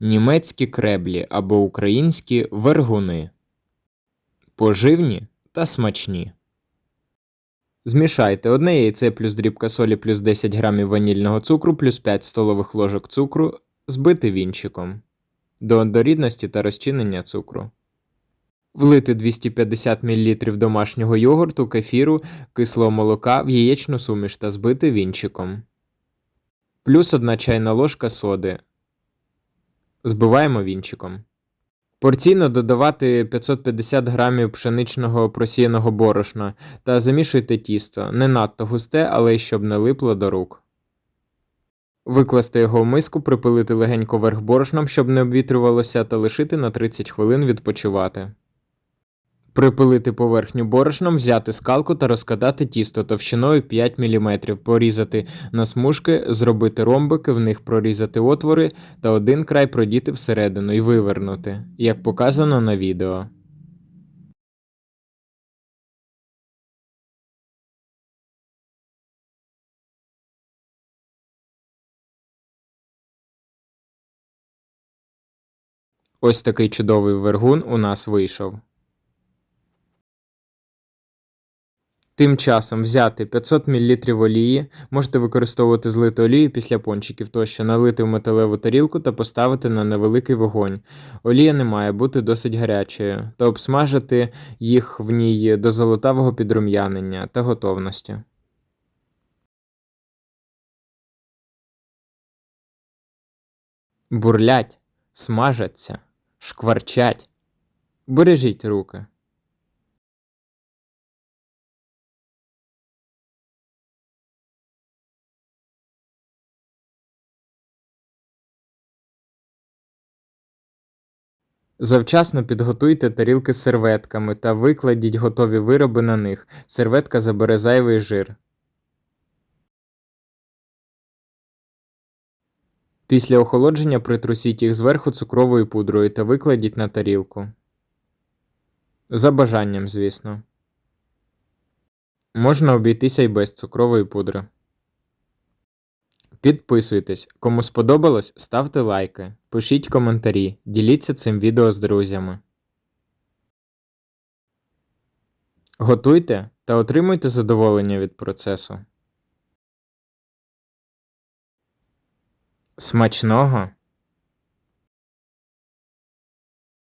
німецькі креблі або українські вергуни. Поживні та смачні. Змішайте одне яйце плюс дрібка солі плюс 10 грамів ванільного цукру плюс 5 столових ложок цукру збити вінчиком до однорідності та розчинення цукру. Влити 250 мл домашнього йогурту, кефіру, кислого молока в яєчну суміш та збити вінчиком. Плюс 1 чайна ложка соди. Збиваємо вінчиком. Порційно додавати 550 грамів пшеничного просіяного борошна та замішуйте тісто не надто густе, але й щоб не липло до рук. Викласти його в миску, припилити легенько верх борошном, щоб не обвітрювалося, та лишити на 30 хвилин відпочивати. Припилити поверхню борошном, взяти скалку та розкатати тісто товщиною 5 мм, порізати на смужки, зробити ромбики, в них прорізати отвори та один край продіти всередину і вивернути, як показано на відео. Ось такий чудовий вергун у нас вийшов. Тим часом взяти 500 мл олії, можете використовувати злиту олію після пончиків тощо, налити в металеву тарілку та поставити на невеликий вогонь. Олія не має бути досить гарячою, та обсмажити їх в ній до золотавого підрум'янення та готовності. Бурлять, смажаться, шкварчать. Бережіть руки. Завчасно підготуйте тарілки з серветками та викладіть готові вироби на них. Серветка забере зайвий жир. Після охолодження притрусіть їх зверху цукровою пудрою та викладіть на тарілку. За бажанням, звісно. Можна обійтися й без цукрової пудри. Підписуйтесь. Кому сподобалось, ставте лайки, пишіть коментарі, діліться цим відео з друзями. Готуйте та отримуйте задоволення від процесу. Смачного!